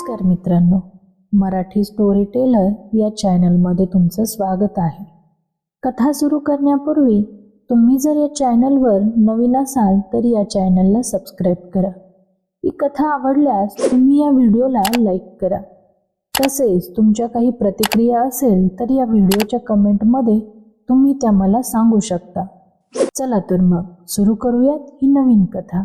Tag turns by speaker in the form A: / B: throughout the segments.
A: नमस्कार मित्रांनो Marathi story teller या चॅनलमध्ये तुमचं स्वागत आहे. कथा सुरू करण्यापूर्वी तुम्ही जर या चॅनलवर नवीन असाल तर या चॅनलला सबस्क्राईब करा. ही कथा आवडल्यास तुम्ही या व्हिडिओला लाईक करा. तसेच तुमच्या काही प्रतिक्रिया असेल तर या व्हिडिओच्या कमेंटमध्ये तुम्ही त्या मला सांगू शकता. चला तर मग सुरू करूयात ही नवीन कथा.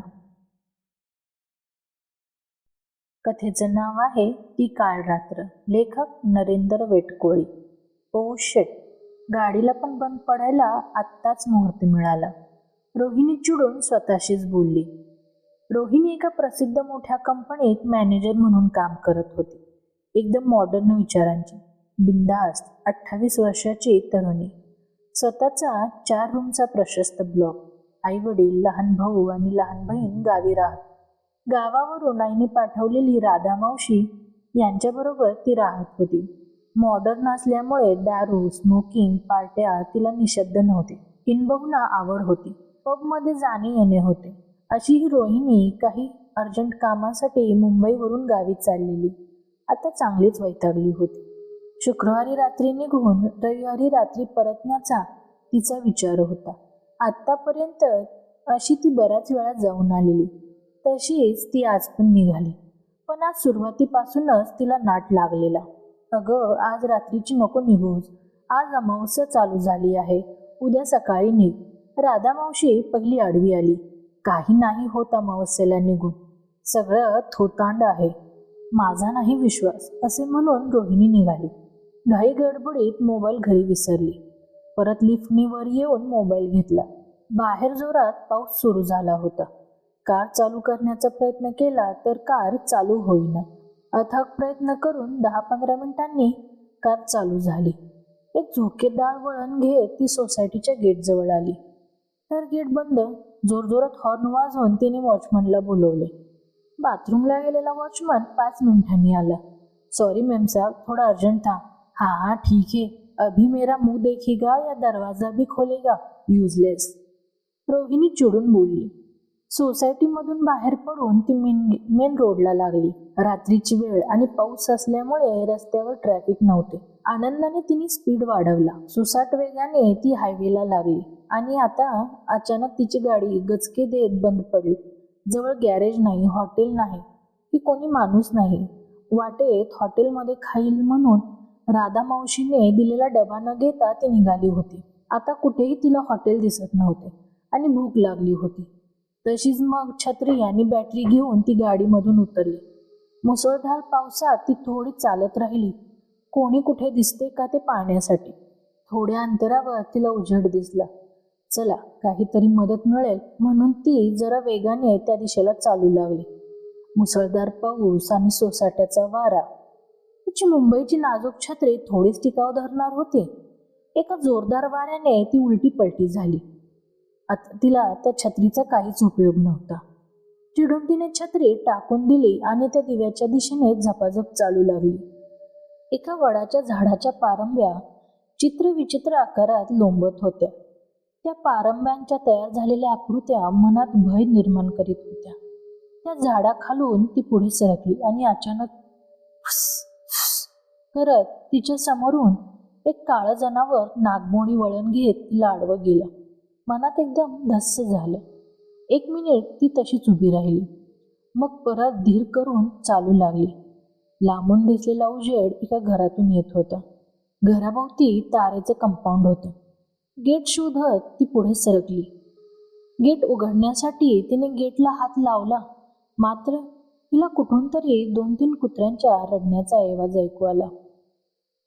A: कथेचं नाव आहे ती काळ रात्र लेखक नरेंद्र वेटकोळी. ओ शेट. गाडीला पण बंद पडायला आत्ताच मुहूर्त मिळाला. रोहिणी चिडून स्वतःशीच बोलली. रोहिणी एका प्रसिद्ध मोठ्या कंपनीत मॅनेजर म्हणून काम करत होती. एकदम मॉडर्न विचारांची. बिंदास्त अठ्ठावीस वर्षाची तरुणी. स्वतःचा चार रूमचा प्रशस्त ब्लॉक आई वडील लहान भाऊ आणि लहान बहीण गावी राहत. गावावरून आईने पाठवलेली राधा मावशी यांच्याबरोबर ती राहत होती. मॉडर्न असल्यामुळे दारू स्मोकिंग पार्ट्या तिला निषद्ध नव्हते. किंबहुना आवड होती. पबमध्ये जाणे येणे होते. अशी ही रोहिणी काही अर्जंट कामासाठी मुंबईवरून गावी चाललेली. आता चांगलीच वैतागली होती. शुक्रवारी रात्री निघून रविवारी रात्री परतण्याचा तिचा विचार होता. आत्तापर्यंत अशी ती बऱ्याच वेळा जाऊन आलेली. तशीच ती आज पण निघाली. पण आज सुरुवातीपासूनच तिला नाट लागलेला. अगं आज रात्रीची नको निघूस. आज अमावस्या चालू झाली आहे. उद्या सकाळी निघ. राधा मावशी पहिली आडवी आली. काही नाही होत अमावस्येला निघून. सगळं थोतांड आहे. माझा नाही विश्वास असे म्हणून रोहिणी निघाली. घाई गडबडीत मोबाईल घरी विसरली. परत लिफ्टनीवर येऊन मोबाईल घेतला. बाहेर जोरात पाऊस सुरू झाला होता. कार चालू करण्याचा प्रयत्न केला तर कार चालू होईना. अथक प्रयत्न करून दहा पंधरा मिनिटांनी कार चालू झाली. एक झोकेदार वळण घेत ती सोसायटीच्या गेटजवळ आली. तर गेट बंद जोरजोरात हॉर्न वाजवून तिने वॉचमनला बोलवले. बाथरूमला गेलेला वॉचमन पाच मिनिटांनी आला. सॉरी मॅम साहब थोड़ा अर्जंट था. हा हा ठीक है अभी मेरा मुंह देखेगा या दरवाजा भी खोलेगा. यूजलेस रोहिणी चिडून बोलली. सोसायटीमधून बाहेर पडून ती मेन मेन रोडला लागली. रात्रीची वेळ आणि पाऊस असल्यामुळे रस्त्यावर ट्रॅफिक नव्हते. आनंदाने तिने स्पीड वाढवला. सुसाट वेगाने ती हायवेला लागली. आणि आता अचानक तिची गाडी गचके देत बंद पडली. जवळ गॅरेज नाही हॉटेल नाही की कोणी माणूस नाही. वाटेत हॉटेलमध्ये खाईल म्हणून राधा मावशीने दिलेला डबा न घेता ती निघाली होती. आता कुठेही तिला हॉटेल दिसत नव्हते आणि भूक लागली होती. तशीच मग छत्री आणि बॅटरी घेऊन ती गाडीमधून उतरली. मुसळधार पावसात ती थोडी चालत राहिली. कोणी कुठे दिसते का ते पाहण्यासाठी? थोड्या अंतरावर तिला उजेड दिसला. चला काहीतरी मदत मिळेल म्हणून ती जरा वेगाने त्या दिशेला चालू लागली. मुसळधार पाऊस आणि सोसाट्याचा वारा. तिची मुंबईची नाजूक छत्री थोडीच टिकाव धरणार होती. एका जोरदार वाऱ्याने ती उलटी पलटी झाली. आता तिला त्या छत्रीचा काहीच उपयोग नव्हता. चिडून तिने छत्री टाकून दिली आणि त्या दिव्याच्या दिशेने झपाझप चालू लागली. एका वडाच्या झाडाच्या पारंब्या चित्रविचित्र आकारात लोंबत होत्या. त्या पारंब्यांच्या तयार झालेल्या आकृत्या मनात भय निर्माण करीत होत्या. त्या झाडाखालून ती पुढे सरकली आणि अचानक करत तिच्या समोरून एक काळं जनावर नागमोडी वळण घेत तिला आडवं गेलं. मनात एकदम धस्स झालं. एक मिनिट ती तशीच उभी राहिली. मग परत धीर करून चालू लागली. लांबून दिसलेला उजेड एका घरातून येत होता. घराभोवती तारेचं कंपाऊंड होतं. गेट शोधत ती पुढे सरकली. गेट उघडण्यासाठी तिने गेटला हात लावला. मात्र तिला कुठून तरी दोन तीन कुत्र्यांच्या रडण्याचा आवाज ऐकू आला.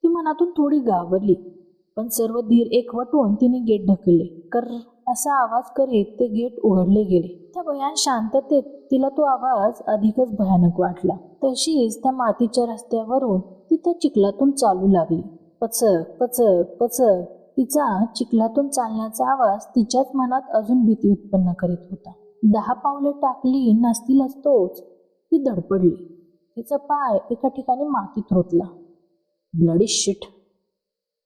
A: ती मनातून थोडी घाबरली. पण सर्व धीर एकवटून तिने गेट ढकलले. कर असा आवाज करीत ते गेट उघडले गेले. त्या भयान शांततेत तिला तो आवाज अधिकच भयानक वाटला. तशीच त्या मातीच्या रस्त्यावरून ती त्या चिखलातून चालू लागली. पचक पचक पचक. तिचा चिखलातून चालण्याचा आवाज तिच्याच मनात अजून भीती उत्पन्न करीत होता. दहा पावले टाकली नसतीलच तोच. ती धडपडली तिचा पाय एका ठिकाणी मातीत रोतला. ब्लडी शिट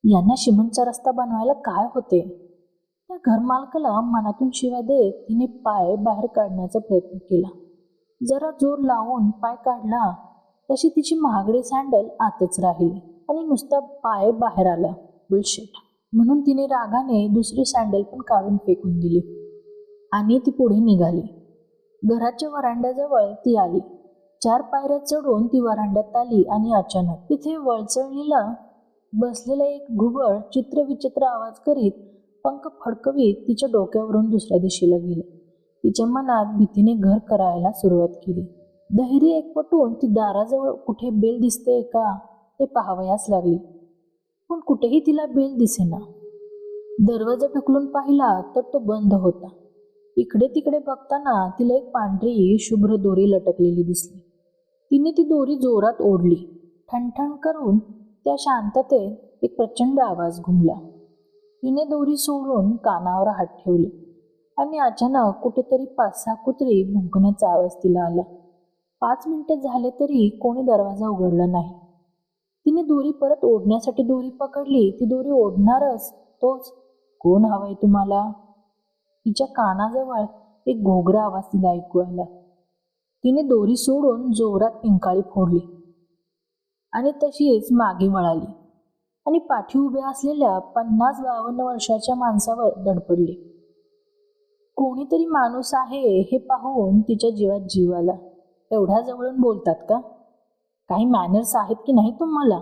A: यांना शिमंतचा रस्ता बनवायला काय होते? त्या घरमालकाला मनातून शिव्या देत तिने पाय बाहेर काढण्याचा प्रयत्न केला. जरा जोर लावून पाय काढला तशी तिची महागडी सँडल आतच राहिली आणि नुसता पाय बाहेर आला. बुलशेट म्हणून तिने रागाने दुसरी सँडल पण काढून फेकून दिली आणि ती पुढे निघाली. घराच्या वरांड्याजवळ ती आली. चार पायऱ्या चढून ती वरांड्यात आली आणि अचानक तिथे वळचळणीला बसलेला एक घुबड चित्रविचित्र आवाज करीत पंख फडकवीत तिच्या डोक्यावरून दुसऱ्या दिशेला गेले. तिच्या मनात भीतीने घर करायला सुरुवात केली. धैर्य एकवटून ती दाराजवळ कुठे बेल दिसते का ते पाहावयास लागली. पण कुठेही तिला बेल दिसेना. दरवाजा ढकलून पाहिला तर तो बंद होता. इकडे तिकडे बघताना तिला एक पांढरी शुभ्र दोरी लटकलेली दिसली. तिने ती दोरी जोरात ओढली. ठणठण करून त्या शांततेत एक प्रचंड आवाज घुमला. तिने दोरी सोडून कानावर हात ठेवले आणि अचानक कुठेतरी पाच सहा कुत्री भुंकण्याचा आवाज तिला आला. पाच मिनिटे झाले तरी कोणी दरवाजा उघडला नाही. तिने दोरी परत ओढण्यासाठी दोरी पकडली. ती दोरी ओढणारच. तोच कोण हवाय तुम्हाला? तिच्या कानाजवळ एक घोगरा आवाज तिला ऐकू आला. तिने दोरी सोडून जोरात पिंकाळी फोडली. आणि तशीच मागे वळाली. आणि पाठी उभ्या असलेल्या पन्नास बावन्न वर्षाच्या माणसावर दडपडली. कोणीतरी माणूस आहे हे पाहून तिच्या जीवात जीव आला. एवढ्या जवळून बोलतात का? काही मॅनर्स आहेत की नाही तुम्हाला?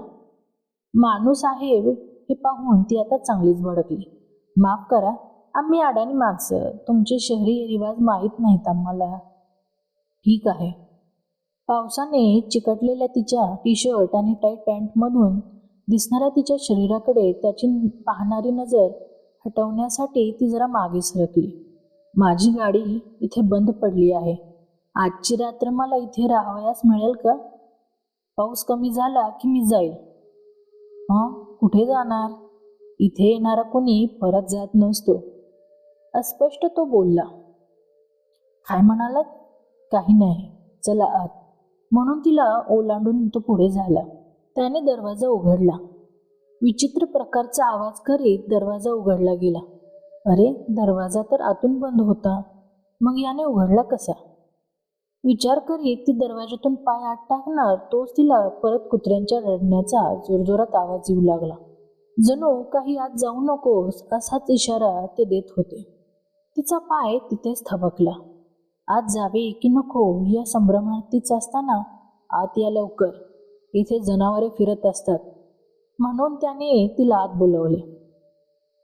A: माणूस आहे हे पाहून ती आता चांगलीच भडकली. माफ करा आम्ही अडाणी माणसं. तुमचे शहरी रिवाज माहीत नाहीत आम्हाला. ठीक आहे. पावसाने चिकटलेल्या तिच्या टी शर्ट आणि टाईट पॅन्टमधून दिसणाऱ्या तिच्या शरीराकडे त्याची पाहणारी नजर हटवण्यासाठी ती जरा मागे सरकली. माझी गाडी इथे बंद पडली आहे. आजची रात्र मला इथे राहावयास मिळेल का? पाऊस कमी झाला की मी जाईल. हां? कुठे जाणार? इथे येणारा कोणी परत जात नसतो. अस्पष्ट तो बोलला. काय म्हणालात? काही नाही. चला आत. म्हणून तिला ओलांडून तो पुढे झाला. त्याने दरवाजा उघडला. विचित्र प्रकारचा आवाज करीत दरवाजा उघडला गेला. अरे दरवाजा तर आतून बंद होता. मग याने उघडला कसा? विचार करीत ती दरवाजातून पाय आत टाकणार तोच तिला परत कुत्र्यांच्या रडण्याचा जोरजोरात आवाज येऊ लागला. जणू काही आत जाऊ नकोस असाच इशारा ते देत होते. तिचा पाय तिथेच थबकला. आत जावे की नको या संभ्रमातीच असताना आत या लवकर. इथे जनावरे फिरत असतात. म्हणून त्याने तिला आत बोलवले.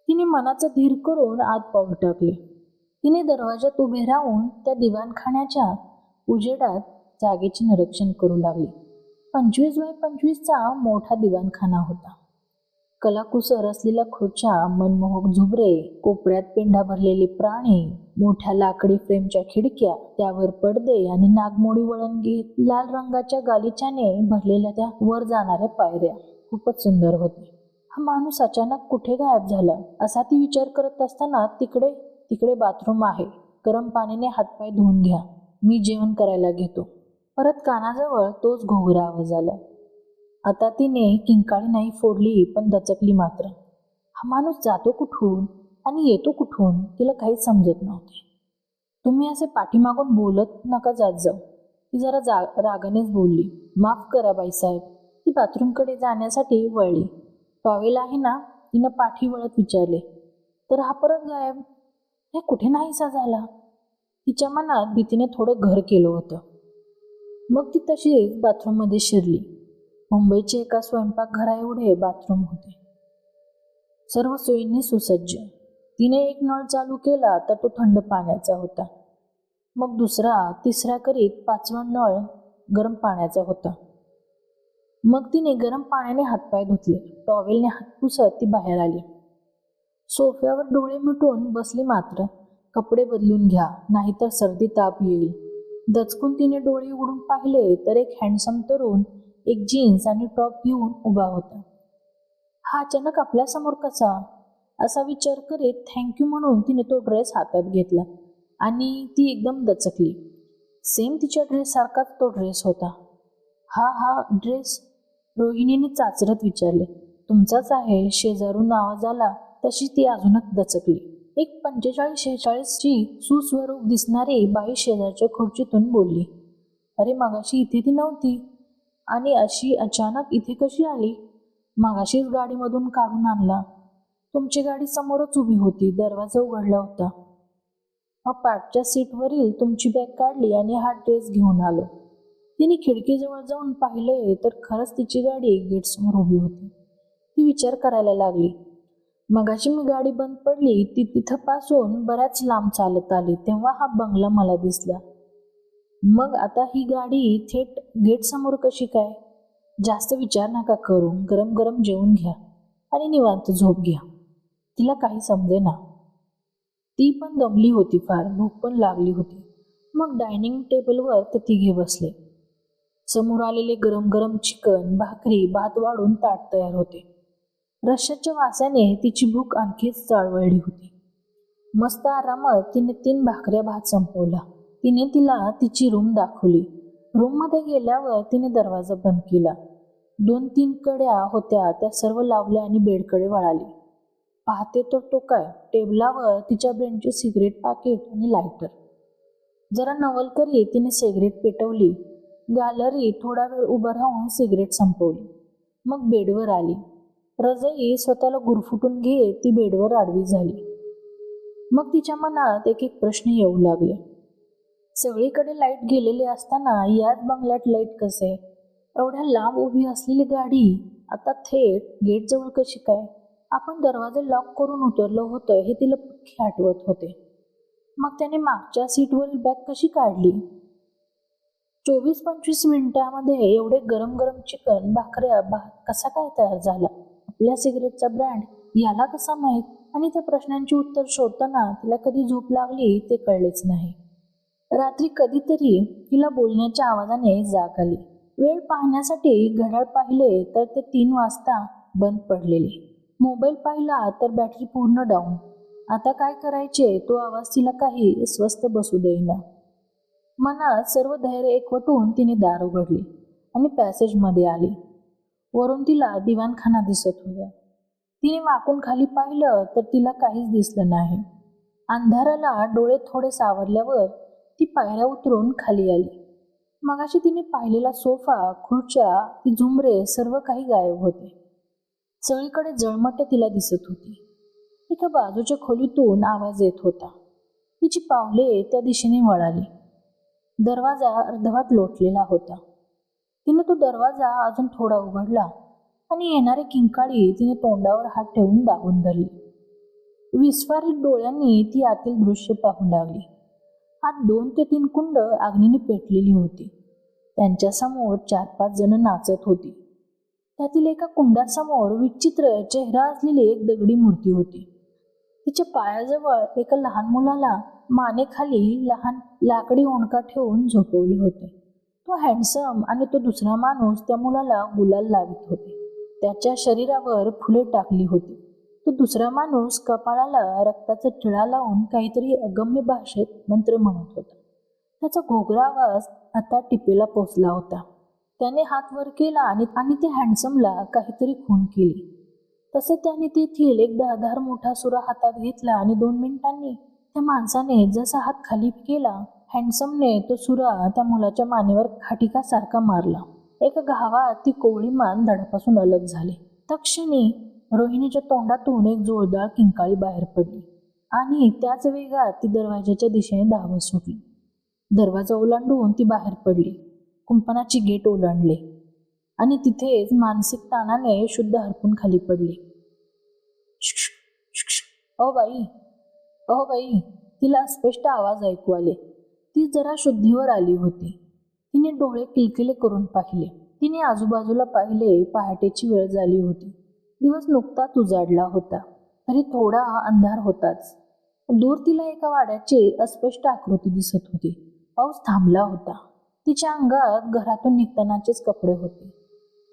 A: तिने मनाचा धीर करून आत पाऊल टाकले. तिने दरवाजात उभे राहून त्या दिवाणखाण्याच्या उजेडात जागेचे निरीक्षण करू लागले. पंचवीस बाय पंचवीसचा मोठा दिवाणखाना होता. कलाकुसर असलेल्या खुर्च्या मनमोहक झुबरे कोपऱ्यात पेंढा भरलेले प्राणी मोठ्या लाकडी फ्रेमच्या खिडक्या त्यावर पडदे आणि नागमोडी वळण घेत लाल रंगाच्या गालिच्याने भरलेल्या त्या वर जाणाऱ्या पायऱ्या. खूपच सुंदर होते. हा माणूस अचानक कुठे गायब झाला? असा ती विचार करत असताना तिकडे तिकडे बाथरूम आहे. गरम पाण्याने हातपाय धुवून घ्या. मी जेवण करायला घेतो. परत कानाजवळ तोच घोगरा आवाज आला. आता तिने किंकाळी नाही फोडली पण दचकली मात्र. हा माणूस जातो कुठून आणि येतो कुठून तिला काहीच समजत नव्हते. तुम्ही असे पाठीमागून बोलत नका जात जाऊ. ती जरा जा रागानेच बोलली माफ करा बाईसाहेब ती बाथरूमकडे जाण्यासाठी वळली. टॉवेल आहे ना? तिनं पाठी वळत विचारले तर हा परत गायब? हे कुठे नाहीसा झाला? तिच्या मनात भीतीने थोडं घर केलं होतं. मग ती तशीच बाथरूममध्ये शिरली. मुंबईचे एका स्वयंपाकघरा एवढे बाथरूम होते. सर्व सोयींनी सुसज्ज. तिने एक नळ चालू केला तर तो थंड पाण्याचा होता. मग दुसरा तिसरा करीत पाचवा नळ गरम पाण्याचा होता. मग तिने गरम पाण्याने हातपाय धुतले. टॉवेलने हात पुसत ती बाहेर आली. सोफ्यावर डोळे मिटून बसली मात्र. कपडे बदलून घ्या नाहीतर सर्दी ताप येईल. दचकून तिने डोळे उघडून पाहिले तर एक हँडसम तरुण एक जीन्स आणि टॉप घेऊन उभा होता. हा अचानक आपल्यासमोर कसा? असा विचार करीत थँक्यू म्हणून तिने तो ड्रेस हातात घेतला आणि ती एकदम दचकली. सेम तिच्या ड्रेससारखाच तो ड्रेस होता. हा हा ड्रेस रोहिणीने चाचरत विचारले. तुमचाच आहे शेजारून आवाज आला. तशी ती अजूनच दचकली. एक पंचेचाळीस शेहेचाळीसची सुस्वरूप दिसणारी बाई शेजारच्या खुर्चीतून बोलली अरे मगाशी इथे ती नव्हती. आणि अशी अचानक इथे कशी आली? मगाशीच गाडीमधून काढून आणला. तुमची गाडी समोरच उभी होती दरवाजा उघडला होता. मग पाठच्या सीटवरील तुमची बॅग काढली आणि हा ड्रेस घेऊन आलो. तिने खिडकीजवळ जाऊन पाहिले तर खरंच तिची गाडी गेटसमोर उभी होती. ती विचार करायला लागली. मगाशी मी गाडी बंद पडली ती तिथं पासून बऱ्याच लांब चालत आली तेव्हा हा बंगला मला दिसला. मग आता ही गाडी थेट गेटसमोर कशी काय? जास्त विचार नका करू. गरम गरम जेवून घ्या आणि निवांत झोप घ्या. तिला काही समजे ना ती पण दमली होती फार. भूक पण लागली होती. मग डायनिंग टेबलवर ते तिघे बसले. समोर आलेले गरम गरम चिकन भाकरी भात वाढून ताट तयार होते. रश्याच्या वासाने तिची भूक आणखीच चळवळली होती. मस्त आरामात तिने तीन भाकऱ्या भात संपवला. तिने तिला तिची रूम दाखवली. रूममध्ये गेल्यावर तिने दरवाजा बंद केला. दोन तीन कड्या होत्या त्या सर्व लावल्या आणि बेडकडे वळाली. पाहते तर तो टोकाय टेबलावर तिच्या ब्रेंडचे सिगरेट पाकिट आणि लायटर जरा नवल करी तिने सिगरेट पेटवली. गॅलरी थोडा वेळ उभं राहून सिगरेट संपवली. मग बेडवर आली. रजई स्वतःला गुरफुटून घेत ती बेडवर आडवी झाली. मग तिच्या मनात एक एक प्रश्न येऊ लागले. सगळीकडे लाइट गेलेली असताना याच बंगल्यात लाइट कसे? एवढ्या लांब उभी असलेली गाडी आता थेट गेटजवळ कशी काय? आपण दरवाजे लॉक करून उतरलो होतं हे तिला पक्की आठवत होते. मग त्याने मागच्या सीटवरील बॅग कशी काढली? चोवीस पंचवीस मिनिटामध्ये एवढे गरम गरम चिकन भाकऱ्या बा कसा काय तयार झाला? आपल्या सिगरेटचा ब्रँड याला कसा माहीत? आणि त्या प्रश्नांची उत्तर शोधताना तिला कधी झोप लागली ते कळलेच नाही. रात्री कधीतरी तिला बोलण्याच्या आवाजाने जाग आली. वेळ पाहण्यासाठी घड्याळ पाहिले तर ते तीन वाजता बंद पडलेले. मोबाईल पाहिला तर बॅटरी पूर्ण डाऊन. आता काय करायचे? तो आवाज तिला काही स्वस्त बसू देईना. मनात सर्व धैर्य एकवटून तिने दार उघडली आणि पॅसेजमध्ये आली. वरून तिला दिवाणखाना दिसत होता. तिने वाकून खाली पाहिलं तर तिला काहीच दिसलं नाही. अंधाराला डोळे थोडे सावरल्यावर ती पायऱ्या उतरून खाली आली. मगाशी तिने पाहिलेला सोफा खुर्च्या ती झुमरे सर्व काही गायब होते. सगळीकडे जळमटे तिला दिसत होती. एका बाजूच्या खोलीतून आवाज येत होता. तिची पावले त्या दिशेने वळाली. दरवाजा अर्धवट लोटलेला होता. तिने तो दरवाजा अजून थोडा उघडला आणि येणारी किंकाळी तिने तोंडावर हात ठेवून दाबून धरली. विस्फारित डोळ्यांनी ती आतील दृश्य पाहू लागली. आत दोन ते तीन कुंड अग्नीने पेटलेली होती. त्यांच्यासमोर चार पाच जण नाचत होती. त्यातील एका कुंडासमोर विचित्र चेहरा असलेली एक दगडी मूर्ती होती. तिच्या पायाजवळ एका लहान मुलाला मानेखाली लहान लाकडी ओंडका ठेवून झोपवले होते. तो हँडसम आणि तो दुसरा माणूस त्या मुलाला गुलाल लावित होते. त्याच्या शरीरावर फुले टाकली होती. तो दुसरा माणूस कपाळाला रक्ताचा टिळा लावून काहीतरी अगम्य भाषेत मंत्र म्हणत होता. त्याचा घोगरा आवाज आता टिपेला पोचला होता. त्याने हात वर केला आणि आणि त्या हँडसमला काहीतरी खून केली. तसे त्याने तेथील एक दहाधार मोठा सुरा हातात घेतला आणि दोन मिनिटांनी त्या माणसाने जसा हात खाली केला हँडसमने तो सुरा त्या मुलाच्या मानेवर खाटिकासारखा मारला. एका घावात ती कोवळी मान धडापासून अलग झाली. तक्षणी रोहिणीच्या तोंडातून एक जोरदार किंकाळी बाहेर पडली आणि त्याच वेगात ती दरवाजाच्या दिशेने धावत सुटली. दरवाजा ओलांडून ती बाहेर पडली. कुंपणाची गेट ओलांडले आणि तिथेच मानसिक ताणाने शुद्ध हरपून खाली पडली. अ अहो बाई अहो बाई तिला स्पष्ट आवाज ऐकू आले. ती जरा शुद्धीवर आली होती. तिने डोळे किलकिले करून पाहिले. तिने आजूबाजूला पाहिले पहाटेची वेळ झाली होती. दिवस नुकताच उजाडला होता. तरी थोडा अंधार होताच. दूर तिला एका वाड्याची अस्पष्ट आकृती दिसत होती. पाऊस थांबला होता. तिच्या अंगात घरातून निघतानाचेच कपडे होते.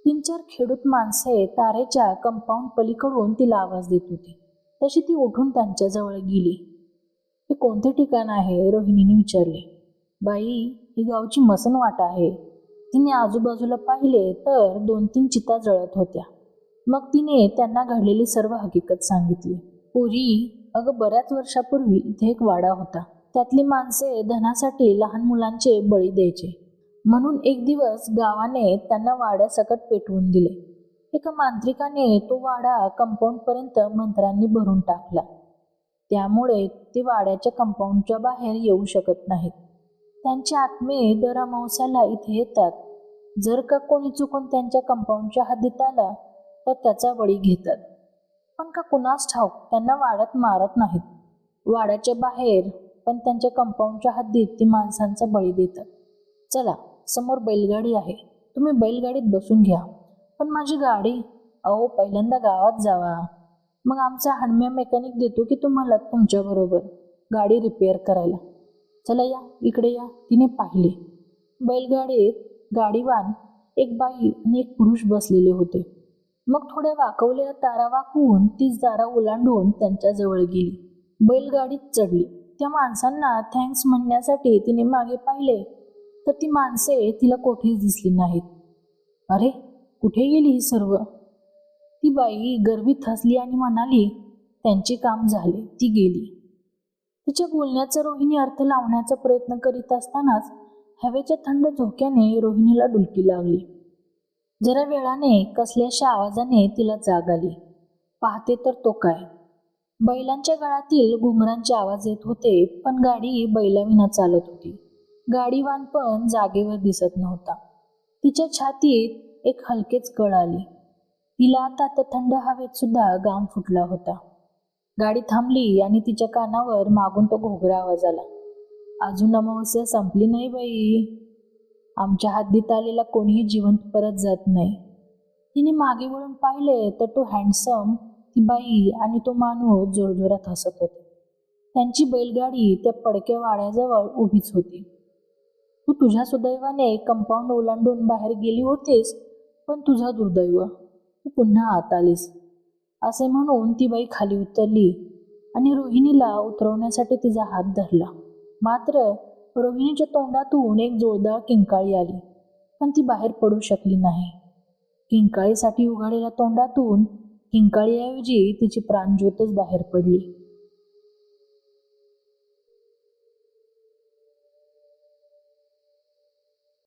A: तीन चार खेडूत माणसे तारेच्या कंपाऊंड पलीकडून तिला आवाज देत होती. तशी ती उठून त्यांच्याजवळ गेली. हे कोणते ठिकाण आहे? रोहिणीने विचारले. बाई ही गावची मसन वाट आहे. तिने आजूबाजूला पाहिले तर दोन तीन चिता जळत होत्या. मग तिने त्यांना घडलेली सर्व हकीकत सांगितली. पुरी अगं बऱ्याच वर्षापूर्वी इथे एक वाडा होता. त्यातली माणसे धनासाठी लहान मुलांचे बळी द्यायचे. म्हणून एक दिवस गावाने त्यांना वाड्यासकट पेटवून दिले. एका मांत्रिकाने तो वाडा कंपाऊंडपर्यंत मंत्रांनी भरून टाकला. त्यामुळे ते वाड्याच्या कंपाऊंडच्या बाहेर येऊ शकत नाहीत. त्यांचे आत्मे दर अमावस्याला इथे येतात. जर का कोणी चुकून त्यांच्या कंपाऊंडच्या हद्दीत आला तर त्याचा बळी घेतात. पण का कुणास ठाऊक त्यांना वाड्यात मारत नाहीत. वाड्याच्या बाहेर पण त्यांच्या कंपाऊंडच्या हद्दीत ती माणसांचा बळी देतात. चला समोर बैलगाडी आहे. तुम्ही बैलगाडीत बसून घ्या. पण माझी गाडी? अहो पहिल्यांदा गावात जावा. मग आमचा हडम्या मेकॅनिक देतो की तुम्हाला तुमच्याबरोबर गाडी रिपेअर करायला. चला या इकडे या. तिने पाहिले. बैलगाडीत गाडीवान एक बाई आणि एक पुरुष बसलेले होते. मग थोड्या वाकवलेल्या तारा वाकवून ती दारा ओलांडून त्यांच्या जवळ गेली. बैलगाडीत चढली. त्या माणसांना थँक्स म्हणण्यासाठी तिने मागे पाहिले तर ती माणसे तिला कोठेच दिसली नाहीत. अरे कुठे गेली ही सर्व? ती बाई गर्वीत हसली आणि म्हणाली त्यांचे काम झाले ती गेली. तिच्या बोलण्याचा रोहिणी अर्थ लावण्याचा प्रयत्न करीत असतानाच हवेच्या थंड झोक्याने रोहिणीला डुलकी लागली. जरा वेळाने कसल्याशा आवाजाने तिला जाग आली. पाहते तर तो काय? बैलांच्या गळातील घुंगरांचे आवाज येत होते पण गाडी बैलाविना चालत होती. गाडीवान पण जागेवर दिसत नव्हता. तिच्या छातीत एक हलकेच कळ आली. तिला आता त्या थंड हवेत सुद्धा गाम फुटला होता. गाडी थांबली आणि तिच्या कानावर मागून तो घोगरा आवाज आला. अजून अमावस्या संपली नाही बाई. आमच्या हद्दीत आलेला कोणीही जिवंत परत जात नाही. तिने मागे वळून पाहिले तर तो हँडसम ती बाई आणि तो माणूस जोरजोरात हसत होते. त्यांची बैलगाडी त्या पडक्या वाड्याजवळ उभीच होती. तू तुझ्या सुदैवाने कंपाऊंड ओलांडून बाहेर गेली होतीस पण तुझा दुर्दैव. तू पुन्हा आत आलीस. असे म्हणून ती बाई खाली उतरली आणि रोहिणीला उतरवण्यासाठी तिचा हात धरला. मात्र रोहिणीच्या तोंडातून एक जोरदार किंकाळी आली पण ती बाहेर पडू शकली नाही. किंकाळीसाठी उघडलेल्या तोंडातून किंकाळीऐवजी तिची प्राणज्योतच बाहेर पडली.